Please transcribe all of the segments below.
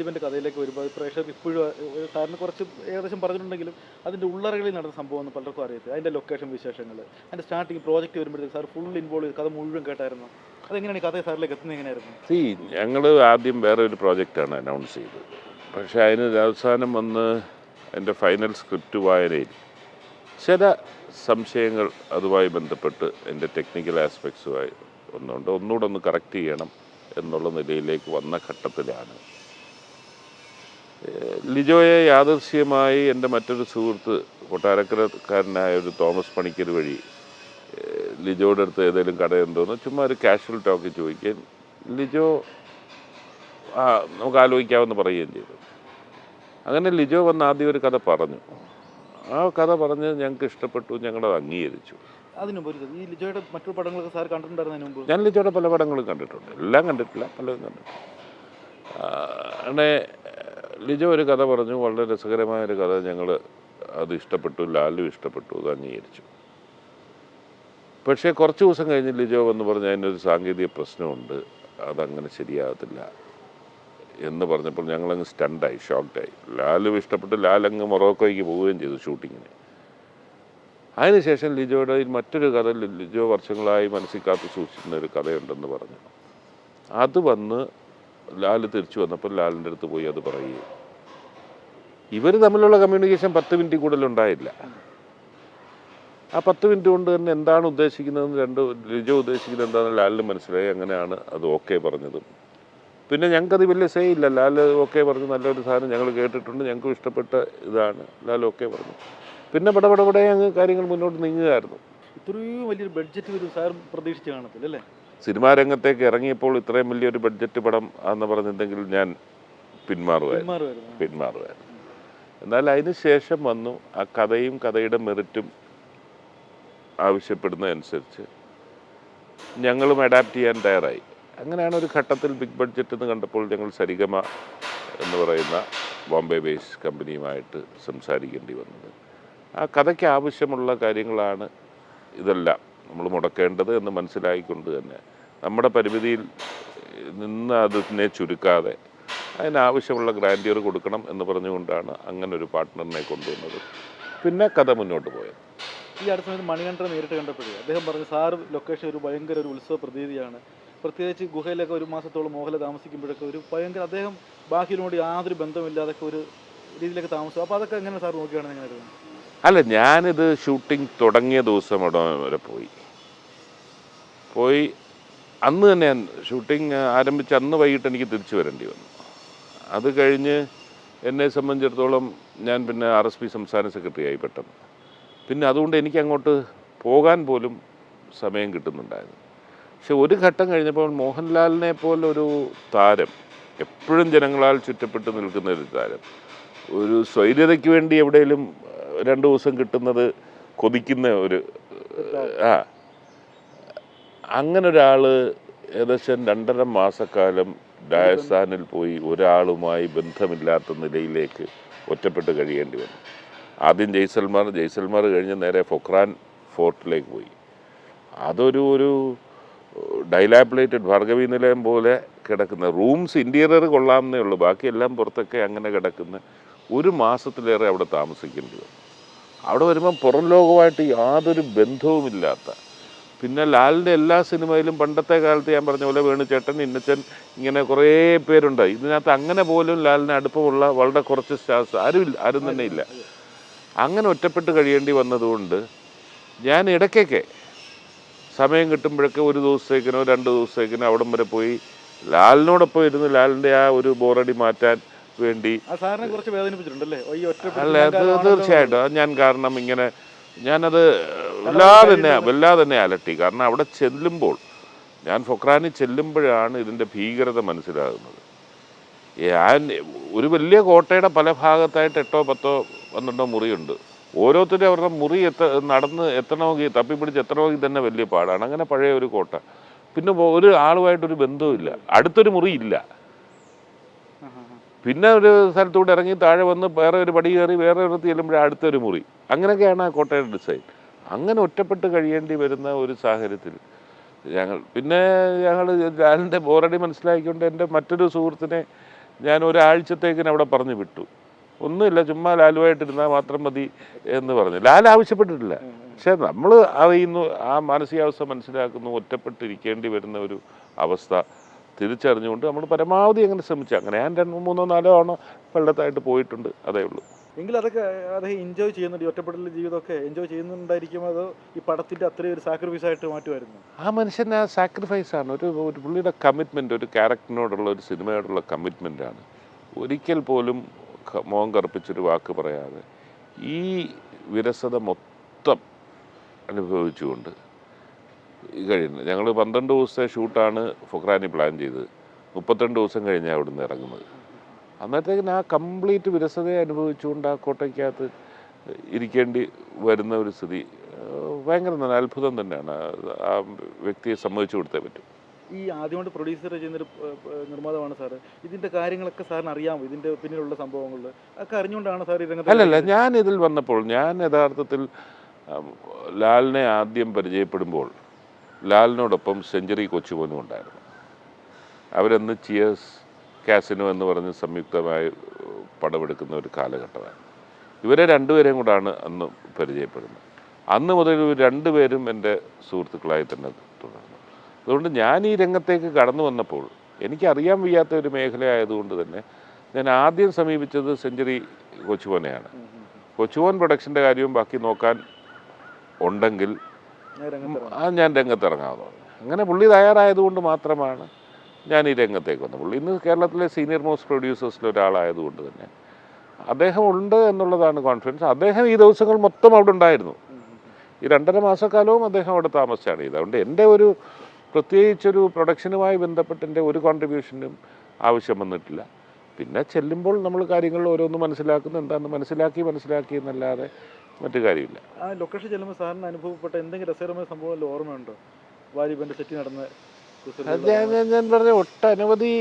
വാലിബന്റെ കഥയിലേക്ക് വരുമ്പോൾ പ്രേക്ഷകർ ഇപ്പോഴും സാറിന് കുറച്ച് ഏകദേശം പറഞ്ഞിട്ടുണ്ടെങ്കിലും അതിന്റെ ഉള്ളറകളിൽ നടന്ന സംഭവം ഒന്നും പലർക്കും അറിയത്തില്ല. അതിന്റെ ലൊക്കേഷൻ വിശേഷങ്ങൾ അതിന്റെ സ്റ്റാർട്ടിങ് പ്രോജക്റ്റ് വരുമ്പോഴത്തേക്ക് സാർ ഫുൾ ഇൻവോൾവ് ചെയ്ത് കഥ മുഴുവൻ കേട്ടായിരുന്നു. അതെങ്ങനെയാണ് കഥ സാറിലേക്ക് എത്തുന്നത് എങ്ങനെയായിരുന്നു? സി ഞങ്ങൾ ആദ്യം വേറെ ഒരു പ്രോജക്റ്റാണ് അനൗൺസ് ചെയ്തത്. പക്ഷേ അതിന് അവസാനം വന്ന് എന്റെ ഫൈനൽ സ്ക്രിപ്റ്റ് വായനയിൽ ചില സംശയങ്ങൾ അതുമായി ബന്ധപ്പെട്ട് എന്റെ ടെക്നിക്കൽ ആസ്പെക്ട്സുമായി ഒന്നുണ്ട്. ഒന്നുകൂടെ ഒന്ന് കറക്റ്റ് ചെയ്യണം എന്നുള്ള നിലയിലേക്ക് വന്ന ഘട്ടത്തിലാണ് ലിജോയെ യാദർശ്യമായി എന്റെ മറ്റൊരു സുഹൃത്ത് കൊട്ടാരക്കരക്കാരനായ ഒരു തോമസ് പണിക്കർ വഴി ലിജോയുടെ അടുത്ത് ഏതെങ്കിലും കടയുണ്ടോയെന്ന് ചുമ്മാ ഒരു കാഷ്വൽ ടോക്ക് ചോദിക്കാൻ ലിജോ ആ നമുക്ക് ആലോചിക്കാമെന്ന് പറയുകയും ചെയ്തു. അങ്ങനെ ലിജോ വന്ന് ആദ്യം ഒരു കഥ പറഞ്ഞു. ആ കഥ പറഞ്ഞ് ഞങ്ങൾക്ക് ഇഷ്ടപ്പെട്ടു ഞങ്ങളത് അംഗീകരിച്ചു. ഈ ലിജോയുടെ മറ്റു പടങ്ങളൊക്കെ സാർ ഞാൻ ലിജോയുടെ പല പടങ്ങളും കണ്ടിട്ടുണ്ട്. എല്ലാം കണ്ടിട്ടില്ല പലതും കണ്ടിട്ടുണ്ട് അങ്ങനെ ലിജോ ഒരു കഥ പറഞ്ഞു വളരെ രസകരമായ ഒരു കഥ ഞങ്ങൾ അത് ഇഷ്ടപ്പെട്ടു ലാലു ഇഷ്ടപ്പെട്ടു അത് അംഗീകരിച്ചു. പക്ഷേ കുറച്ച് ദിവസം കഴിഞ്ഞ് ലിജോ എന്ന് പറഞ്ഞ് അതിനൊരു സാങ്കേതിക പ്രശ്നമുണ്ട് അതങ്ങനെ ശരിയാകത്തില്ല. എന്ന് പറഞ്ഞപ്പോൾ ഞങ്ങളങ്ങ് സ്റ്റണ്ടായി ഷോക്ക്ഡായി ലാലും ഇഷ്ടപ്പെട്ട് ലാലങ്ങ് മൊറോക്കോയ്ക്ക് പോവുകയും ചെയ്തു ഷൂട്ടിങ്ങിന് അതിനുശേഷം ലിജോയുടെ മറ്റൊരു കഥ ലിജോ വർഷങ്ങളായി മനസ്സിൽ കാത്തു സൂക്ഷിക്കുന്ന ഒരു കഥയുണ്ടെന്ന് പറഞ്ഞു. അത് വന്ന് ലാൽ തിരിച്ചു വന്നപ്പോൾ ലാലിന്റെ അടുത്ത് പോയി അത് പറയുകയും. ഇവർ തമ്മിലുള്ള കമ്മ്യൂണിക്കേഷൻ പത്ത് മിനിറ്റ് കൂടുതൽ ഉണ്ടായില്ല. ആ പത്ത് മിനിറ്റ് കൊണ്ട് തന്നെ എന്താണ് ഉദ്ദേശിക്കുന്നതെന്ന് രണ്ട് ലിജോ ഉദ്ദേശിക്കുന്നത് എന്താണെന്ന് ലാലിന് മനസ്സിലായി. അങ്ങനെയാണ് അത് ഓക്കെ പറഞ്ഞതും. പിന്നെ ഞങ്ങൾക്കത് വലിയ സേ ഇല്ല. ലാൽ ഓക്കെ പറഞ്ഞു. നല്ലൊരു സാധനം ഞങ്ങൾ കേട്ടിട്ടുണ്ട്. ഞങ്ങൾക്കും ഇഷ്ടപ്പെട്ട ഇതാണ്. ലാൽ ഓക്കെ പറഞ്ഞു. പിന്നെ പടപടപടെ അങ്ങ് കാര്യങ്ങൾ മുന്നോട്ട് നീങ്ങുകയായിരുന്നു. ഇത്രയും വലിയൊരു ബഡ്ജറ്റ് വരും സാർ പ്രതീക്ഷിച്ച് കാണത്തില്ല അല്ലേ? സിനിമാ രംഗത്തേക്ക് ഇറങ്ങിയപ്പോൾ ഇത്രയും വലിയൊരു ബഡ്ജറ്റ് പടം എന്ന് പറഞ്ഞിട്ടുണ്ടെങ്കിൽ ഞാൻ പിന്മാറുമായിരുന്നു പിന്മാറുമായിരുന്നു പിന്മാറുമായിരുന്നു എന്നാൽ അതിന് ശേഷം വന്നു ആ കഥയും കഥയുടെ മെറിറ്റും ആവശ്യപ്പെടുന്നതനുസരിച്ച് ഞങ്ങളും അഡാപ്റ്റ് ചെയ്യാൻ തയ്യാറായി. അങ്ങനെയാണ് ഒരു ഘട്ടത്തിൽ ബിഗ് ബഡ്ജറ്റ് എന്ന് കണ്ടപ്പോൾ ഞങ്ങൾ സരിഗമ എന്ന് പറയുന്ന ബോംബെ ബേസ് കമ്പനിയുമായിട്ട് സംസാരിക്കേണ്ടി വന്നത്. ആ കഥയ്ക്ക് ആവശ്യമുള്ള കാര്യങ്ങളാണ് ഇതെല്ലാം. നമ്മൾ മുടക്കേണ്ടത് എന്ന് മനസ്സിലായിക്കൊണ്ട് തന്നെ. നമ്മുടെ പരിമിതിയിൽ നിന്ന് അതിനെ ചുരുക്കാതെ അതിനാവശ്യമുള്ള ഗ്രാൻഡിയർ കൊടുക്കണം എന്ന് പറഞ്ഞുകൊണ്ടാണ് അങ്ങനെ ഒരു പാർട്ട്ണറിനെ കൊണ്ടുവന്നത്. പിന്നെ കഥ മുന്നോട്ട് പോയത്. ഈ അടുത്ത സമയത്ത് മണികണ്ഠനെ നേരിട്ട് കണ്ടപ്പോഴേ അദ്ദേഹം പറഞ്ഞു സാർ ലൊക്കേഷൻ ഒരു ഭയങ്കര ഒരു ഉത്സവ പ്രതീതിയാണ്. പ്രത്യേകിച്ച് ഗുഹയിലൊക്കെ ഒരു മാസത്തോളം മോഹല താമസിക്കുമ്പോഴൊക്കെ ഒരു ഭയങ്കര അദ്ദേഹം ബാക്കിയിലോട് യാതൊരു ബന്ധമില്ലാതൊക്കെ ഒരു രീതിയിലൊക്കെ താമസിക്കും അപ്പോൾ അതൊക്കെ എങ്ങനെ സാർ നോക്കിയാണ് എങ്ങനെ അല്ല ഞാനിത് ഷൂട്ടിംഗ് തുടങ്ങിയ ദിവസം അവിടെ വരെ പോയി. പോയി അന്ന് തന്നെ ഷൂട്ടിംഗ് ആരംഭിച്ച് അന്ന് വൈകിട്ട് എനിക്ക് തിരിച്ചു വരേണ്ടി വന്നു. അത് കഴിഞ്ഞ് എന്നെ സംബന്ധിച്ചിടത്തോളം ഞാൻ പിന്നെ ആർ എസ് പി സംസ്ഥാന സെക്രട്ടറി ആയി പെട്ടെന്ന്. പിന്നെ അതുകൊണ്ട് എനിക്ക് അങ്ങോട്ട് പോകാൻ പോലും സമയം കിട്ടുന്നുണ്ടായിരുന്നു. പക്ഷെ ഒരു ഘട്ടം കഴിഞ്ഞപ്പോൾ മോഹൻലാലിനെ പോലൊരു താരം എപ്പോഴും ജനങ്ങളാൽ ചുറ്റപ്പെട്ട് നിൽക്കുന്ന ഒരു താരം ഒരു സ്വൈര്യതയ്ക്ക് വേണ്ടി എവിടെയെങ്കിലും രണ്ട് ദിവസം കിട്ടുന്നത് കൊതിക്കുന്ന ഒരു ആ. അങ്ങനെ ഒരാൾ ഏകദേശം രണ്ടര മാസക്കാലം രാജസ്ഥാനിൽ പോയി ഒരാളുമായി ബന്ധമില്ലാത്ത നിലയിലേക്ക് ഒറ്റപ്പെട്ട് കഴിയേണ്ടി വന്നു. ആദ്യം ജയ്സൽമാർ ജയ്സൽമാർ കഴിഞ്ഞ് നേരെ ഫൊക്രാൻ ഫോർട്ടിലേക്ക് പോയി. അതൊരു ഒരു ഡൈലാപ്ലേറ്റഡ് ഭാർഗവി നിലയം പോലെ കിടക്കുന്ന റൂംസ് ഇന്റീരിയർ കൊള്ളാമെന്നേ ഉള്ളൂ. ബാക്കിയെല്ലാം പുറത്തൊക്കെ അങ്ങനെ കിടക്കുന്ന ഒരു മാസത്തിലേറെ അവിടെ താമസിക്കേണ്ടി വന്നു. അവിടെ വരുമ്പം പുറം ലോകമായിട്ട് യാതൊരു ബന്ധവുമില്ലാത്ത. പിന്നെ ലാലിന്റെ എല്ലാ സിനിമയിലും പണ്ടത്തെ കാലത്ത് ഞാൻ പറഞ്ഞ പോലെ വേണുചേട്ടൻ ഇന്നച്ചൻ ഇങ്ങനെ കുറേ പേരുണ്ട് ഇതിനകത്ത് അങ്ങനെ പോലും ലാലിന് അടുപ്പമുള്ള വളരെ കുറച്ച് സ്റ്റാർസ് ആരും ഇല്ല ആരും തന്നെ ഇല്ല. അങ്ങനെ ഒറ്റപ്പെട്ട് കഴിയേണ്ടി വന്നതുകൊണ്ട് ഞാൻ ഇടയ്ക്കൊക്കെ സമയം കിട്ടുമ്പോഴൊക്കെ ഒരു ദിവസത്തേക്കിനോ രണ്ട് ദിവസത്തേക്കിനോ അവിടം വരെ പോയി ലാലിനോടൊപ്പം ഇരുന്ന് ലാലിന്റെ ആ ഒരു ബോറടി മാറ്റാൻ വേണ്ടി. അല്ല തീർച്ചയായിട്ടും. അത് ഞാൻ കാരണം ഇങ്ങനെ ഞാനത് വല്ലാതെ തന്നെ വല്ലാതെ തന്നെ അലട്ടി. കാരണം അവിടെ ചെല്ലുമ്പോൾ ഞാൻ ഫൊക്രാനിൽ ചെല്ലുമ്പോഴാണ് ഇതിന്റെ ഭീകരത മനസ്സിലാകുന്നത്. ഞാൻ ഒരു വലിയ കോട്ടയുടെ പല ഭാഗത്തായിട്ട് എട്ടോ പത്തോ പന്ത്രണ്ടോ മുറിയുണ്ട്. ഓരോരുത്തരും അവരുടെ മുറി എത്ത നടന്ന് എത്തണമെങ്കിൽ തപ്പിപ്പിടിച്ച് എത്തണമെങ്കിൽ തന്നെ വലിയ പാടാണ്. അങ്ങനെ പഴയ ഒരു കോട്ട. പിന്നെ ഒരു ആളുമായിട്ടൊരു ബന്ധവുമില്ല. അടുത്തൊരു മുറി ഇല്ല പിന്നെ ഒരു സ്ഥലത്തൂടെ ഇറങ്ങി താഴെ വന്ന് വേറെ ഒരു പടി കയറി വേറെ ഒരു ചെല്ലുമ്പോഴേ അടുത്തൊരു മുറി. അങ്ങനെയൊക്കെയാണ് ആ കോട്ടയുടെ ഡിസൈൻ. അങ്ങനെ ഒറ്റപ്പെട്ട് കഴിയേണ്ടി വരുന്ന ഒരു സാഹചര്യത്തിൽ ഞങ്ങൾ പിന്നെ ഞങ്ങൾ ലാലിന്റെ ബോറടി മനസ്സിലാക്കിക്കൊണ്ട് എന്റെ മറ്റൊരു സുഹൃത്തിനെ ഞാൻ ഒരാഴ്ചത്തേക്കിന് അവിടെ പറഞ്ഞു വിട്ടു. ഒന്നുമില്ല ചുമ്മാ ലാലുവായിട്ടിരുന്നാൽ മാത്രം മതി എന്ന് പറഞ്ഞു. ലാൽ ആവശ്യപ്പെട്ടിട്ടില്ല. പക്ഷെ നമ്മൾ അറിയുന്നു ആ മാനസികാവസ്ഥ മനസ്സിലാക്കുന്നു ഒറ്റപ്പെട്ടിരിക്കേണ്ടി വരുന്ന ഒരു അവസ്ഥ. തിരിച്ചറിഞ്ഞുകൊണ്ട് നമ്മൾ പരമാവധി അങ്ങനെ ശ്രമിച്ചു. അങ്ങനെ ഞാൻ രണ്ട് മൂന്നോ നാലോ ആണോ വെള്ളത്തായിട്ട് പോയിട്ടുണ്ട്. അതേ ഉള്ളൂ. എങ്കിൽ അതൊക്കെ അദ്ദേഹം എൻജോയ് ചെയ്യുന്നുണ്ട്. ഈ ഒറ്റപ്പെടൽ ജീവിതമൊക്കെ എൻജോയ് ചെയ്യുന്നുണ്ടായിരിക്കും അതോ ഈ പടത്തിന്റെ അത്രയും ഒരു സാക്രിഫൈസ് ആയിട്ട് മാറ്റുമായിരുന്നു? ആ മനുഷ്യൻ ആ സാക്രിഫൈസ് ആണ്. ഒരു ഒരു പുള്ളിയുടെ കമ്മിറ്റ്മെന്റ് ഒരു ക്യാരക്ടറിനോടുള്ള ഒരു സിനിമയോടുള്ള കമ്മിറ്റ്മെന്റ് ആണ്. ഒരിക്കൽ പോലും മോഹം കറുപ്പിച്ചൊരു വാക്ക് പറയാതെ ഈ വിരസത മൊത്തം അനുഭവിച്ചുകൊണ്ട് കഴിയുന്നത്. ഞങ്ങൾ പന്ത്രണ്ട് ദിവസത്തെ ഷൂട്ടാണ് ഫൊക്രാനി പ്ലാൻ ചെയ്തത്. മുപ്പത്തിരണ്ട് ദിവസം കഴിഞ്ഞാൽ അവിടെ നിന്ന് ഇറങ്ങുന്നത്. അന്നേരത്തേക്കിന് ആ കംപ്ലീറ്റ് വിരസതയെ അനുഭവിച്ചുകൊണ്ട് ആ കോട്ടയ്ക്കകത്ത് ഇരിക്കേണ്ടി വരുന്ന ഒരു സ്ഥിതി ഭയങ്കര തന്നെ അത്ഭുതം തന്നെയാണ്. ആ- വ്യക്തിയെ സമ്മതിച്ചു കൊടുത്തേ പറ്റും. ഈ ആദ്യമായിട്ട് പ്രൊഡ്യൂസർ ചെയ്യുന്നൊരു നിർമ്മാതാവാണ് സാറ്. ഇതിന്റെ കാര്യങ്ങളൊക്കെ സാറിന് അറിയാമോ? ഇതിന്റെ പിന്നിലുള്ള സംഭവങ്ങൾ അതൊക്കെ അറിഞ്ഞുകൊണ്ടാണ് സാർ ഈ അല്ലല്ല ഞാൻ ഇതിൽ വന്നപ്പോൾ ഞാൻ യഥാർത്ഥത്തിൽ ലാലിനെ ആദ്യം പരിചയപ്പെടുമ്പോൾ ലാലിനോടൊപ്പം സെഞ്ചുറി കൊച്ചുമോനും ഉണ്ടായിരുന്നു. അവരന്ന് ചിയേഴ്സ് കാസിനോ എന്ന് പറഞ്ഞ് സംയുക്തമായി പടമെടുക്കുന്ന ഒരു കാലഘട്ടമാണ് ഇവരെ രണ്ടുപേരെയും കൂടാണ് അന്ന് പരിചയപ്പെടുന്നത്. അന്ന് മുതൽ രണ്ടുപേരും എന്റെ സുഹൃത്തുക്കളായി തന്നെ തുടർന്നു. അതുകൊണ്ട് ഞാൻ ഈ രംഗത്തേക്ക് കടന്നു വന്നപ്പോൾ എനിക്കറിയാൻ വയ്യാത്ത ഒരു മേഖലയായതുകൊണ്ട് തന്നെ ഞാൻ ആദ്യം സമീപിച്ചത് സെഞ്ചുറി കൊച്ചുമോനെയാണ്. കൊച്ചുമോൻ പ്രൊഡക്ഷന്റെ കാര്യവും ബാക്കി നോക്കാൻ ഉണ്ടെങ്കിൽ ആ ഞാൻ രംഗത്തിറങ്ങാമെന്ന് പറഞ്ഞു അങ്ങനെ പുള്ളി തയ്യാറായതുകൊണ്ട് മാത്രമാണ് ഞാൻ ഈ രംഗത്തേക്ക് വന്നത്. പുള്ളി ഇന്ന് കേരളത്തിലെ സീനിയർ മോസ്റ്റ് പ്രൊഡ്യൂസേഴ്സിൽ ഒരാളായതുകൊണ്ട് തന്നെ അദ്ദേഹം ഉണ്ട് എന്നുള്ളതാണ് കോൺഫിഡൻസ് അദ്ദേഹം ഈ ദിവസങ്ങൾ മൊത്തം അവിടെ ഉണ്ടായിരുന്നു. ഈ രണ്ടര മാസക്കാലവും അദ്ദേഹം അവിടെ താമസിച്ചാണ് ചെയ്തത്. അതുകൊണ്ട് എന്റെ ഒരു പ്രത്യേകിച്ചൊരു പ്രൊഡക്ഷനുമായി ബന്ധപ്പെട്ട് എന്റെ ഒരു കോൺട്രിബ്യൂഷനും ആവശ്യം വന്നിട്ടില്ല. പിന്നെ ചെല്ലുമ്പോൾ നമ്മൾ കാര്യങ്ങൾ ഓരോന്ന് മനസ്സിലാക്കുന്നു. എന്താണെന്ന് മനസ്സിലാക്കി മനസ്സിലാക്കി എന്നല്ലാതെ മറ്റു കാര്യമില്ല. ആ ലൊക്കേഷൻ ചെല്ലുമ്പോൾ സാറിന് അനുഭവപ്പെട്ട എന്തെങ്കിലും രസകരമായ സംഭവം വല്ല ഓർമ്മയുണ്ടോ വാലിബന്റെ സെറ്റി നടന്ന കുസൃതിയുള്ള അത് ഞാൻ ഞാൻ ഞാൻ പറഞ്ഞ ഒട്ടനവധി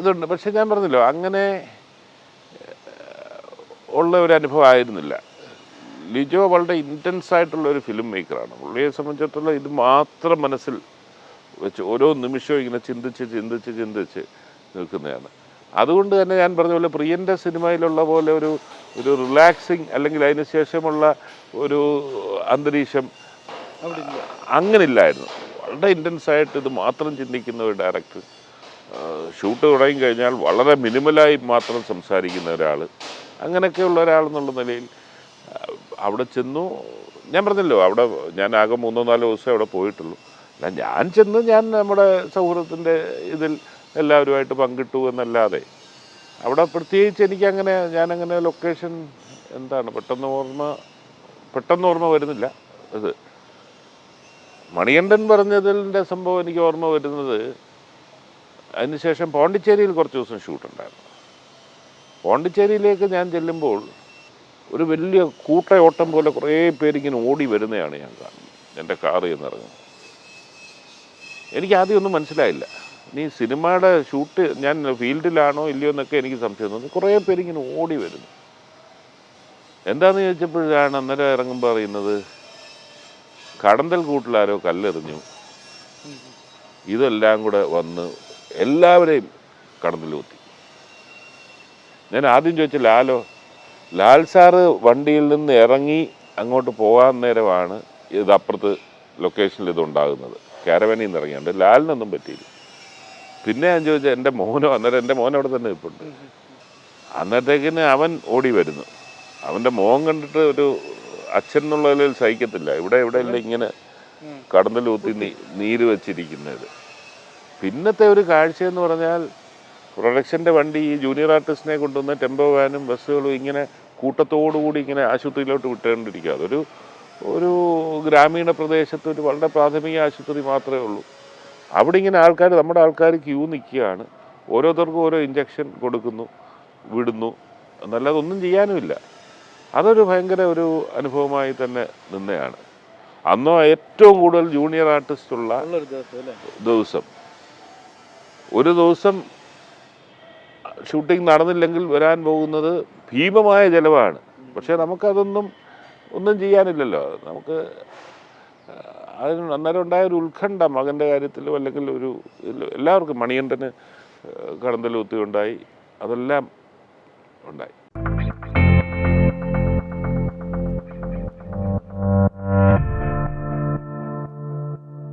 ഇതുണ്ട്. പക്ഷെ ഞാൻ പറഞ്ഞല്ലോ അങ്ങനെ ഉള്ള ഒരു അനുഭവം ആയിരുന്നില്ല. ലിജോ വളരെ ഇന്റൻസ് ആയിട്ടുള്ള ഒരു ഫിലിം മേക്കറാണ് പുള്ളിയെ സംബന്ധിച്ചിടത്തോളം ഇത് മാത്രം മനസ്സിൽ വെച്ച് ഓരോ നിമിഷവും ഇങ്ങനെ ചിന്തിച്ച് ചിന്തിച്ച് ചിന്തിച്ച് നിൽക്കുന്നതാണ്. അതുകൊണ്ട് തന്നെ ഞാൻ പറഞ്ഞ പോലെ പ്രിയന്റെ സിനിമയിലുള്ള പോലെ ഒരു ഒരു റിലാക്സിങ് അല്ലെങ്കിൽ അതിന് ശേഷമുള്ള ഒരു അന്തരീക്ഷം അവിടെ ഇല്ല അങ്ങനില്ലായിരുന്നു. വളരെ ഇന്റൻസ് ആയിട്ട് ഇത് മാത്രം ചിന്തിക്കുന്ന ഒരു ഡയറക്ടർ. ഷൂട്ട് തുടങ്ങി കഴിഞ്ഞാൽ വളരെ മിനിമലായി മാത്രം സംസാരിക്കുന്ന ഒരാൾ അങ്ങനെയൊക്കെയുള്ള ഒരാളെന്നുള്ള നിലയിൽ അവിടെ ചെന്നു. ഞാൻ പറഞ്ഞല്ലോ അവിടെ ഞാൻ ആകെ മൂന്നോ നാലോ ദിവസം അവിടെ പോയിട്ടുള്ളൂ. അല്ല ഞാൻ ചെന്ന് ഞാൻ നമ്മുടെ സൗഹൃദത്തിന്റെ ഇതിൽ എല്ലാവരുമായിട്ട് പങ്കിട്ടു എന്നല്ലാതെ അവിടെ പ്രത്യേകിച്ച് എനിക്കങ്ങനെ ഞാനങ്ങനെ ലൊക്കേഷൻ എന്താണ് പെട്ടെന്ന് ഓർമ്മ പെട്ടെന്ന് ഓർമ്മ വരുന്നില്ല അത്. മണികണ്ഠൻ പറഞ്ഞതിന്റെ സംഭവം എനിക്ക് ഓർമ്മ വരുന്നത് അതിനുശേഷം പോണ്ടിച്ചേരിയിൽ കുറച്ച് ദിവസം ഷൂട്ടുണ്ടായിരുന്നു പോണ്ടിച്ചേരിയിലേക്ക് ഞാൻ ചെല്ലുമ്പോൾ ഒരു വലിയ കൂട്ടയോട്ടം പോലെ കുറേ പേരിങ്ങനെ ഓടി വരുന്നതാണ് ഞാൻ കാണുന്നത്. എന്റെ കാറിൽ നിന്നിറങ്ങുന്നത് എനിക്കാദ്യമൊന്നും മനസ്സിലായില്ല. ഇനി സിനിമയുടെ ഷൂട്ട് ഞാൻ ഫീൽഡിലാണോ ഇല്ലയോ എന്നൊക്കെ എനിക്ക് സംശയം തോന്നി കുറേ പേരിങ്ങനെ ഓടി വരുന്നു. എന്താണെന്ന് ചോദിച്ചപ്പോഴാണ് അന്നേരം ഇറങ്ങുമ്പോൾ അറിയുന്നത് കടന്തൽ കൂട്ടിലാരോ കല്ലെറിഞ്ഞു. ഇതെല്ലാം കൂടെ വന്ന് എല്ലാവരെയും കടന്തൽ കുത്തി ഞാൻ ആദ്യം ചോദിച്ച ലാലോ ലാൽ സാറ് വണ്ടിയിൽ നിന്ന് ഇറങ്ങി അങ്ങോട്ട് പോകാൻ നേരമാണ് ഇത് അപ്പുറത്ത് ലൊക്കേഷനിൽ ഇതുണ്ടാകുന്നത്. കാരവനിൽ നിന്ന് ഇറങ്ങിയുണ്ട് ലാലിനൊന്നും പറ്റിയില്ല. പിന്നെ ഞാൻ ചോദിച്ചാൽ എന്റെ മോനോ അന്നേരം എന്റെ മോൻ അവിടെ തന്നെ ഇപ്പുണ്ട് അന്നത്തേക്കിന് അവൻ ഓടി വരുന്നു. അവന്റെ മോൻ കണ്ടിട്ട് ഒരു അച്ഛൻ എന്നുള്ള നിലയിൽ സഹിക്കത്തില്ല. ഇവിടെ എല്ലാം ഇങ്ങനെ കടന്നലൂത്തി നീ- നീര് വെച്ചിരിക്കുന്നത്. പിന്നത്തെ ഒരു കാഴ്ച എന്ന് പറഞ്ഞാൽ പ്രൊഡക്ഷന്റെ വണ്ടി ഈ ജൂനിയർ ആർട്ടിസ്റ്റിനെ കൊണ്ടുവന്ന് ടെമ്പോ വാനും ബസ്സുകളും ഇങ്ങനെ കൂട്ടത്തോടുകൂടി ഇങ്ങനെ ആശുപത്രിയിലോട്ട് വിട്ടുകൊണ്ടിരിക്കുക. അതൊരു ഒരു ഗ്രാമീണ പ്രദേശത്ത് ഒരു വളരെ പ്രാഥമിക ആശുപത്രി മാത്രമേ ഉള്ളൂ. അവിടെ ഇങ്ങനെ ആൾക്കാർ നമ്മുടെ ആൾക്കാർ ക്യൂ നിൽക്കുകയാണ്. ഓരോരുത്തർക്കും ഓരോ ഇഞ്ചക്ഷൻ കൊടുക്കുന്നു വിടുന്നു. എന്നല്ലാതെ ഒന്നും ചെയ്യാനുമില്ല. അതൊരു ഭയങ്കര ഒരു അനുഭവമായി തന്നെ നിന്നെയാണ്. അന്നോ ഏറ്റവും കൂടുതൽ ജൂനിയർ ആർട്ടിസ്റ്റ് ഉള്ള ദിവസം ഒരു ദിവസം ഷൂട്ടിംഗ് നടന്നില്ലെങ്കിൽ വരാൻ പോകുന്നത് ഭീമമായ ചിലവാണ്. പക്ഷേ നമുക്കതൊന്നും ഒന്നും ചെയ്യാനില്ലല്ലോ. നമുക്ക് അതിന് അന്നേരം ഉണ്ടായ ഒരു ഉത്കണ്ഠ മകന്റെ കാര്യത്തിലും അല്ലെങ്കിൽ ഒരു എല്ലാവർക്കും മണികണ്ഠന് കടന്തലൂത്തി ഉണ്ടായി അതെല്ലാം ഉണ്ടായി.